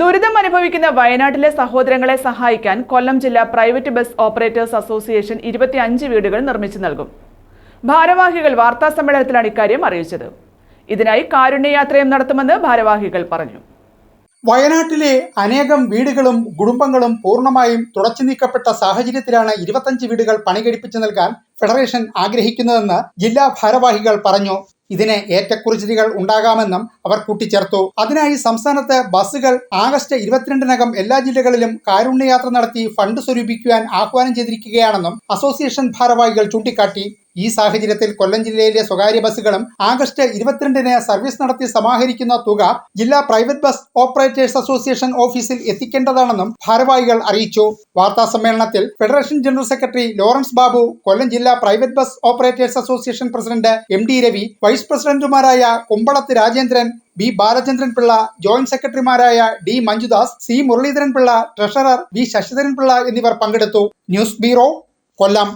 ദുരിതം അനുഭവിക്കുന്ന വയനാട്ടിലെ സഹോദരങ്ങളെ സഹായിക്കാൻ കൊല്ലം ജില്ലാ പ്രൈവറ്റ് ബസ് ഓപ്പറേറ്റേഴ്സ് അസോസിയേഷൻ ഇരുപത്തിയഞ്ച് വീടുകൾ നിർമ്മിച്ചു നൽകും. ഭാരവാഹികൾ വാർത്താ സമ്മേളനത്തിലാണ് ഇക്കാര്യം അറിയിച്ചത്. ഇതിനായി കാരുണ്യയാത്രയും നടത്തുമെന്ന് ഭാരവാഹികൾ പറഞ്ഞു. വയനാട്ടിലെ അനേകം വീടുകളും കുടുംബങ്ങളും പൂർണമായും തുടച്ചു നീക്കപ്പെട്ട സാഹചര്യത്തിലാണ് ഇരുപത്തഞ്ച് വീടുകൾ പണികഴിപ്പിച്ചു നൽകാൻ ഫെഡറേഷൻ ആഗ്രഹിക്കുന്നതെന്ന് ജില്ലാ ഭാരവാഹികൾ പറഞ്ഞു. ഇതിന് ഏറ്റക്കുറിച്ചിലുകൾ ഉണ്ടാകാമെന്നും അവർ കൂട്ടിച്ചേർത്തു. അതിനായി സംസ്ഥാനത്ത് ബസ്സുകൾ ആഗസ്റ്റ് ഇരുപത്തിരണ്ടിനകം എല്ലാ ജില്ലകളിലും കാരുണ്യയാത്ര നടത്തി ഫണ്ട് സ്വരൂപിക്കുവാൻ ആഹ്വാനം ചെയ്തിരിക്കുകയാണെന്നും അസോസിയേഷൻ ഭാരവാഹികൾ ചൂണ്ടിക്കാട്ടി. ഈ സാഹചര്യത്തിൽ കൊല്ലം ജില്ലയിലെ സ്വകാര്യ ബസ്സുകളും ആഗസ്റ്റ് ഇരുപത്തിരണ്ടിന് സർവീസ് നടത്തി സമാഹരിക്കുന്ന തുക ജില്ലാ പ്രൈവറ്റ് ബസ് ഓപ്പറേറ്റേഴ്സ് അസോസിയേഷൻ ഓഫീസിൽ എത്തിക്കേണ്ടതാണെന്നും ഭാരവാഹികൾ അറിയിച്ചു. വാർത്താ സമ്മേളനത്തിൽ federation general secretary Lawrence Babu Kollam ജില്ലാ private bus operators association president M D Ravi vice പ്രസിഡന്റുമാരായ കുമ്പളത്ത് രാജേന്ദ്രൻ ബി ബാലചന്ദ്രൻ പിള്ള ജോയിന്റ് സെക്രട്ടറിമാരായ D Manjudas C Muraleedharan Pillai treasurer V Sasidharan Pillai എന്നിവർ പങ്കെടുത്തു. News bureau Kollam.